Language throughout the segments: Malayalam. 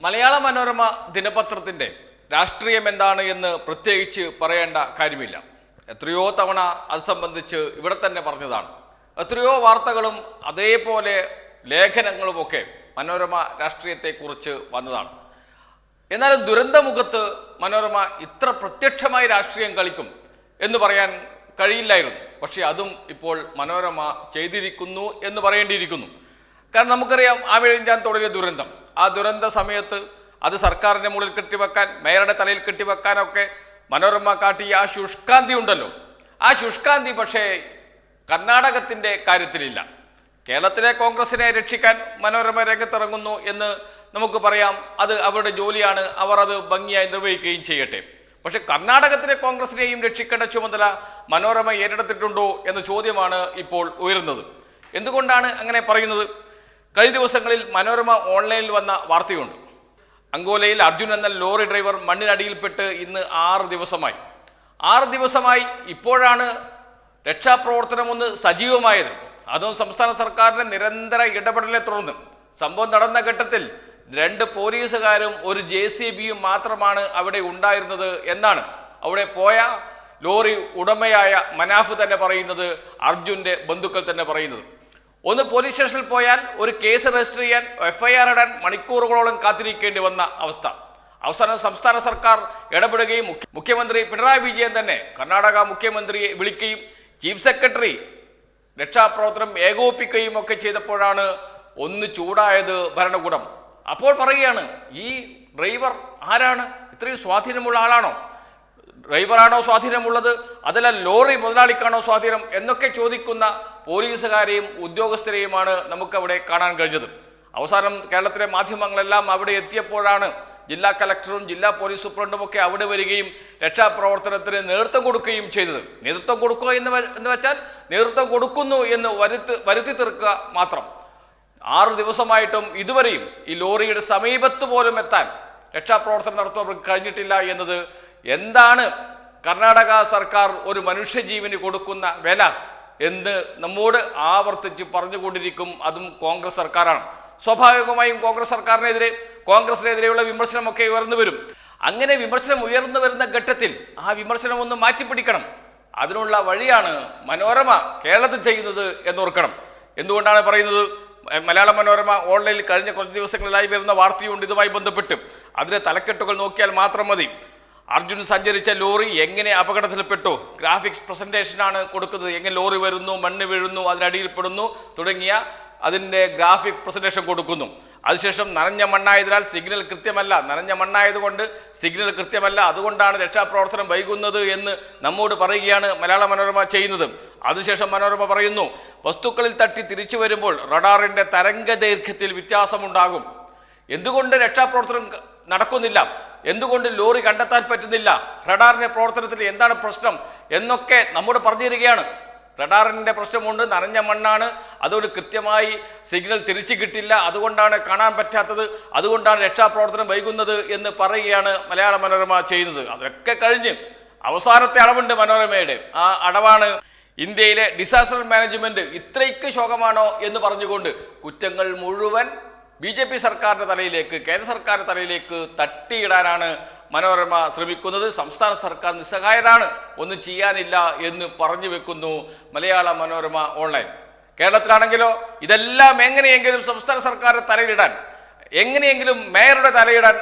മലയാള മനോരമ ദിനപത്രത്തിന്റെ രാഷ്ട്രീയം എന്താണ് എന്ന് പ്രത്യേകിച്ച് പറയേണ്ട കാര്യമില്ല. എത്രയോ തവണ അത് സംബന്ധിച്ച് ഇവിടെ തന്നെ പറഞ്ഞതാണ്. എത്രയോ വാർത്തകളും അതേപോലെ ലേഖനങ്ങളുമൊക്കെ മനോരമ രാഷ്ട്രീയത്തെക്കുറിച്ച് വന്നതാണ്. എന്നാൽ ദുരന്തമുഖത്ത് മനോരമ ഇത്ര പ്രത്യക്ഷമായി രാഷ്ട്രീയം കളിക്കും എന്ന് പറയാൻ കഴിയില്ലായിരുന്നു. പക്ഷേ അതും ഇപ്പോൾ മനോരമ ചെയ്തിരിക്കുന്നു എന്ന് പറയേണ്ടിയിരിക്കുന്നു. കാരണം നമുക്കറിയാം ആവിഴിഞ്ചാൻ തുടങ്ങിയ ദുരന്തം. ആ ദുരന്ത സമയത്ത് അത് സർക്കാരിന്റെ മുകളിൽ കെട്ടിവെക്കാൻ മേയറുടെ തലയിൽ കെട്ടിവെക്കാനൊക്കെ മനോരമ കാട്ടിയ ആ ശുഷ്കാന്തി ഉണ്ടല്ലോ. ആ ശുഷ്കാന്തി പക്ഷേ കർണാടകത്തിന്റെ കാര്യത്തിലില്ല. കേരളത്തിലെ കോൺഗ്രസിനെ രക്ഷിക്കാൻ മനോരമ രംഗത്തിറങ്ങുന്നു എന്ന് നമുക്ക് പറയാം. അത് അവരുടെ ജോലിയാണ്. അവർ അത് ഭംഗിയായി നിർവഹിക്കുകയും ചെയ്യട്ടെ. പക്ഷേ കർണാടകത്തിലെ കോൺഗ്രസിനെയും രക്ഷിക്കേണ്ട ചുമതല മനോരമ ഏറ്റെടുത്തിട്ടുണ്ടോ എന്ന ചോദ്യമാണ് ഇപ്പോൾ ഉയരുന്നത്. എന്തുകൊണ്ടാണ് അങ്ങനെ പറയുന്നത്? കഴിഞ്ഞ ദിവസങ്ങളിൽ മനോരമ ഓൺലൈനിൽ വന്ന വാർത്തയുണ്ട്. അങ്കോലയിൽ അർജുൻ എന്ന ലോറി ഡ്രൈവർ മണ്ണിനടിയിൽപ്പെട്ട് ഇന്ന് ആറ് ദിവസമായി. ആറ് ദിവസമായി ഇപ്പോഴാണ് രക്ഷാപ്രവർത്തനം ഒന്ന് സജീവമായത്. അതും സംസ്ഥാന സർക്കാരിന്റെ നിരന്തര ഇടപെടലെ തുടർന്ന്. സംഭവം നടന്ന ഘട്ടത്തിൽ രണ്ട് പോലീസുകാരും ഒരു ജെ സി ബിയും മാത്രമാണ് അവിടെ ഉണ്ടായിരുന്നത് എന്നാണ്. അവിടെ പോയ ലോറി ഉടമയായ മനാഫ് തന്നെ പറയുന്നത് അർജുന്റെ ബന്ധുക്കൾ തന്നെ പറയുന്നത്. ഒന്ന് പോലീസ് സ്റ്റേഷനിൽ പോയാൽ ഒരു കേസ് രജിസ്റ്റർ ചെയ്യാൻ എഫ്ഐആർ ഇടാൻ മണിക്കൂറുകളോളം കാത്തിരിക്കേണ്ടി വന്ന അവസ്ഥ. അവസാനം സംസ്ഥാന സർക്കാർ ഇടപെടുകയും മുഖ്യ- മുഖ്യമന്ത്രി പിണറായി വിജയൻ തന്നെ കർണാടക മുഖ്യമന്ത്രിയെ വിളിക്കുകയും ചീഫ് സെക്രട്ടറി രക്ഷാപ്രവർത്തനം ഏകോപിക്കുകയും ഒക്കെ ചെയ്തപ്പോഴാണ് ഒന്ന് ചൂടായത് ഭരണകൂടം. അപ്പോൾ പറയുകയാണ് ഈ ഡ്രൈവർ ആരാണ്? ഇത്രയും സ്വാധീനമുള്ള ആളാണോ? ഡ്രൈവറാണോ സ്വാധീനമുള്ളത്? അതല്ല ലോറി മുതലാളിക്കാണോ സ്വാധീനം? എന്നൊക്കെ ചോദിക്കുന്ന പോലീസുകാരെയും ഉദ്യോഗസ്ഥരെയുമാണ് നമുക്കവിടെ കാണാൻ കഴിഞ്ഞത്. അവസാനം കേരളത്തിലെ മാധ്യമങ്ങളെല്ലാം അവിടെ എത്തിയപ്പോഴാണ് ജില്ലാ കലക്ടറും ജില്ലാ പോലീസ് സൂപ്രണ്ടും ഒക്കെ അവിടെ വരികയും രക്ഷാപ്രവർത്തനത്തിന് നേതൃത്വം കൊടുക്കുകയും ചെയ്തത്. നേതൃത്വം കൊടുക്കുക എന്ന് എന്ന് വെച്ചാൽ നേതൃത്വം കൊടുക്കുന്നു എന്ന് വരുത്തി വരുത്തി തീർക്കുക മാത്രം. ആറു ദിവസമായിട്ടും ഇതുവരെയും ഈ ലോറിയുടെ സമീപത്ത് പോലും എത്താൻ രക്ഷാപ്രവർത്തനം നടത്താൻ അവർക്ക് കഴിഞ്ഞിട്ടില്ല എന്നത് എന്താണ്? കർണാടക സർക്കാർ ഒരു മനുഷ്യജീവന് കൊടുക്കുന്ന വില എന്ന് നമ്മോട് ആവർത്തിച്ച് പറഞ്ഞുകൊണ്ടിരിക്കും അതും കോൺഗ്രസ് സർക്കാരാണ്. സ്വാഭാവികമായും കോൺഗ്രസ് സർക്കാരിനെതിരെ കോൺഗ്രസിനെതിരെയുള്ള വിമർശനമൊക്കെ ഉയർന്നു വരും. അങ്ങനെ വിമർശനം ഉയർന്നു വരുന്ന ഘട്ടത്തിൽ ആ വിമർശനം ഒന്ന് മാറ്റിപ്പിടിക്കണം. അതിനുള്ള വഴിയാണ് മനോരമ കേരളത്തിൽ ചെയ്യുന്നത് എന്നോർക്കണം. എന്തുകൊണ്ടാണ് പറയുന്നത്? മലയാള മനോരമ ഓൺലൈനിൽ കഴിഞ്ഞ കുറച്ച് ദിവസങ്ങളിലായി വരുന്ന വാർത്തയുണ്ട്. ഇതുമായി ബന്ധപ്പെട്ട്. അതിലെ തലക്കെട്ടുകൾ നോക്കിയാൽ മാത്രം മതി. അർജുൻ സഞ്ചരിച്ച ലോറി എങ്ങനെ അപകടത്തിൽപ്പെട്ടു? ഗ്രാഫിക്സ് പ്രസന്റേഷനാണ് കൊടുക്കുന്നത്. എങ്ങനെ ലോറി വരുന്നു മണ്ണ് വീഴുന്നു അതിനടിയിൽപ്പെടുന്നു തുടങ്ങിയ അതിന്റെ ഗ്രാഫിക് പ്രസന്റേഷൻ കൊടുക്കുന്നു. അതിനുശേഷം നനഞ്ഞ മണ്ണായതിനാൽ സിഗ്നൽ കൃത്യമല്ല. നനഞ്ഞ മണ്ണായതുകൊണ്ട് സിഗ്നൽ കൃത്യമല്ല. അതുകൊണ്ടാണ് രക്ഷാപ്രവർത്തനം വൈകുന്നത് എന്ന് നമ്മോട് പറയുകയാണ് മലയാള മനോരമ ചെയ്യുന്നത്. അതിനുശേഷം മനോരമ പറയുന്നു വസ്തുക്കളിൽ തട്ടി തിരിച്ചു വരുമ്പോൾ റഡാറിന്റെ തരംഗ ദൈർഘ്യത്തിൽ വ്യത്യാസമുണ്ടാകും. എന്തുകൊണ്ട് രക്ഷാപ്രവർത്തനം നടക്കുന്നില്ല? എന്തുകൊണ്ട് ലോറി കണ്ടെത്താൻ പറ്റുന്നില്ല? റഡാറിന്റെ പ്രവർത്തനത്തിൽ എന്താണ് പ്രശ്നം എന്നൊക്കെ നമ്മോട് പറഞ്ഞു തരികയാണ് റഡാറിന്റെ പ്രശ്നമുണ്ട് നനഞ്ഞ മണ്ണാണ്. അതുകൊണ്ട് കൃത്യമായി സിഗ്നൽ തിരിച്ചു കിട്ടില്ല. അതുകൊണ്ടാണ് കാണാൻ പറ്റാത്തത്. അതുകൊണ്ടാണ് രക്ഷാപ്രവർത്തനം വൈകുന്നത് എന്ന് പറയുകയാണ് മലയാള മനോരമ ചെയ്യുന്നത്. അതൊക്കെ കഴിഞ്ഞ് അവസാനത്തെ അളവുണ്ട് മനോരമയുടെ. ആ അടവാണ് ഇന്ത്യയിലെ ഡിസാസ്റ്റർ മാനേജ്മെന്റ് ഇത്രയ്ക്ക് ശോകമാണോ എന്ന് പറഞ്ഞുകൊണ്ട് കുറ്റങ്ങൾ മുഴുവൻ ബി ജെ പി സർക്കാരിന്റെ തലയിലേക്ക് കേന്ദ്ര സർക്കാരിന്റെ തലയിലേക്ക് തട്ടിയിടാനാണ് മനോരമ ശ്രമിക്കുന്നത്. സംസ്ഥാന സർക്കാർ നിസ്സഹായതാണ് ഒന്നും ചെയ്യാനില്ല എന്ന് പറഞ്ഞു വെക്കുന്നു മലയാള മനോരമ ഓൺലൈൻ. കേരളത്തിലാണെങ്കിലോ ഇതെല്ലാം എങ്ങനെയെങ്കിലും സംസ്ഥാന സർക്കാരിന്റെ തലയിലിടാൻ എങ്ങനെയെങ്കിലും മേയറുടെ തലയിടാൻ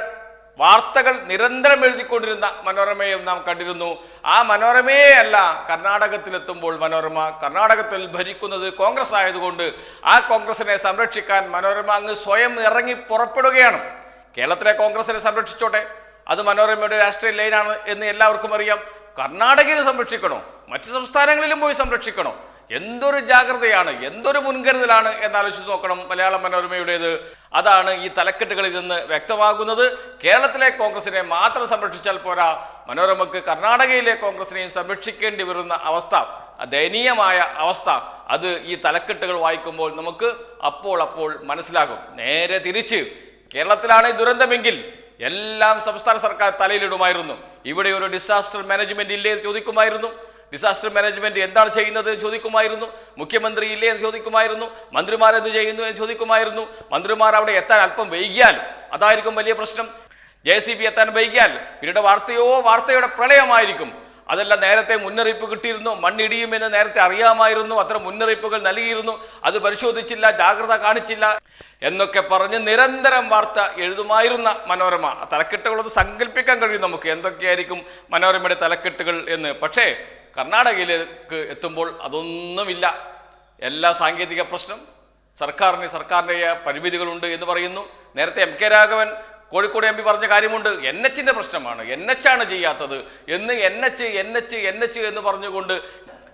വാർത്തകൾ നിരന്തരം എഴുതിക്കൊണ്ടിരുന്ന മനോരമയും നാം കണ്ടിരുന്നു. ആ മനോരമയെ അല്ല കർണാടകത്തിലെത്തുമ്പോൾ മനോരമ. കർണാടകത്തിൽ ഭരിക്കുന്നത് കോൺഗ്രസ് ആയതുകൊണ്ട് ആ കോൺഗ്രസിനെ സംരക്ഷിക്കാൻ മനോരമ അങ്ങ് സ്വയം ഇറങ്ങി പുറപ്പെടുകയാണ്. കേരളത്തിലെ കോൺഗ്രസിനെ സംരക്ഷിച്ചോട്ടെ. അത് മനോരമയുടെ രാഷ്ട്രീയ ലൈനാണ് എന്ന് എല്ലാവർക്കും അറിയാം. കർണാടകയിൽ സംരക്ഷിക്കണോ? മറ്റ് സംസ്ഥാനങ്ങളിലും പോയി സംരക്ഷിക്കണോ? എന്തൊരു ജാഗ്രതയാണ് എന്തൊരു മുൻകരുതലാണ് എന്നാലോചിച്ച് നോക്കണം മലയാള മനോരമയുടേത്. അതാണ് ഈ തലക്കെട്ടുകളിൽ നിന്ന് വ്യക്തമാകുന്നത്. കേരളത്തിലെ കോൺഗ്രസിനെ മാത്രം സംരക്ഷിച്ചാൽ പോരാ മനോരമക്ക് കർണാടകയിലെ കോൺഗ്രസിനെയും സംരക്ഷിക്കേണ്ടി വരുന്ന അവസ്ഥ ദയനീയമായ അവസ്ഥ അത് ഈ തലക്കെട്ടുകൾ വായിക്കുമ്പോൾ നമുക്ക് അപ്പോൾ അപ്പോൾ മനസ്സിലാകും. നേരെ തിരിച്ച് കേരളത്തിലാണ് ദുരന്തമെങ്കിൽ എല്ലാം സംസ്ഥാന സർക്കാർ തലയിലിടുമായിരുന്നു. ഇവിടെ ഒരു ഡിസാസ്റ്റർ മാനേജ്മെന്റ് ഇല്ലേ ചോദിക്കുമായിരുന്നു. ഡിസാസ്റ്റർ മാനേജ്മെന്റ് എന്താണ് ചെയ്യുന്നത് എന്ന് ചോദിക്കുമായിരുന്നു. മുഖ്യമന്ത്രി ഇല്ലേ എന്ന് ചോദിക്കുമായിരുന്നു. മന്ത്രിമാർ എന്ത് ചെയ്യുന്നു എന്ന് ചോദിക്കുമായിരുന്നു. മന്ത്രിമാർ അവിടെ എത്താൻ അല്പം വൈകിയാൽ അതായിരിക്കും വലിയ പ്രശ്നം. ജെ സി ബി എത്താൻ വൈകിയാൽ പിന്നീട് വാർത്തയോ വാർത്തയുടെ പ്രളയമായിരിക്കും. അതെല്ലാം നേരത്തെ മുന്നറിയിപ്പ് കിട്ടിയിരുന്നു. മണ്ണിടിയുമെന്ന് നേരത്തെ അറിയാമായിരുന്നു. അത്ര മുന്നറിയിപ്പുകൾ നൽകിയിരുന്നു. അത് പരിശോധിച്ചില്ല ജാഗ്രത കാണിച്ചില്ല എന്നൊക്കെ പറഞ്ഞ് നിരന്തരം വാർത്ത എഴുതുമായിരുന്ന മനോരമ. തലക്കെട്ടുകളൊന്ന് സങ്കല്പിക്കാൻ കഴിയും നമുക്ക്. എന്തൊക്കെയായിരിക്കും മനോരമയുടെ തലക്കെട്ടുകൾ എന്ന്. പക്ഷേ കർണാടകയിലേക്ക് എത്തുമ്പോൾ അതൊന്നുമില്ല. എല്ലാ സാങ്കേതിക പ്രശ്നം സർക്കാരിന് സർക്കാരിന്റെ പരിമിതികളുണ്ട് എന്ന് പറയുന്നു. നേരത്തെ M K Raghavan Kozhikode M P പറഞ്ഞ കാര്യമുണ്ട്. എൻ എച്ചിന്റെ പ്രശ്നമാണ്. എൻ എച്ച് ആണ് ചെയ്യാത്തത് എന്ന് N H N H N H എന്ന് പറഞ്ഞുകൊണ്ട്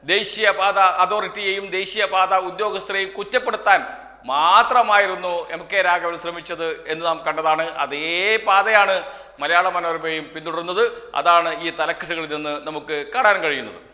ദേശീയപാത അതോറിറ്റിയെയും ദേശീയപാത ഉദ്യോഗസ്ഥരെയും കുറ്റപ്പെടുത്താൻ മാത്രമായിരുന്നു എം കെ രാഘവൻ ശ്രമിച്ചത് എന്ന് നാം കണ്ടതാണ്. അതേ പാതയാണ് മലയാള മനോരമയും പിന്തുടരുന്നത്. അതാണ് ഈ തലക്കെട്ടുകളിൽ നിന്ന് നമുക്ക് കാണാൻ കഴിയുന്നത്.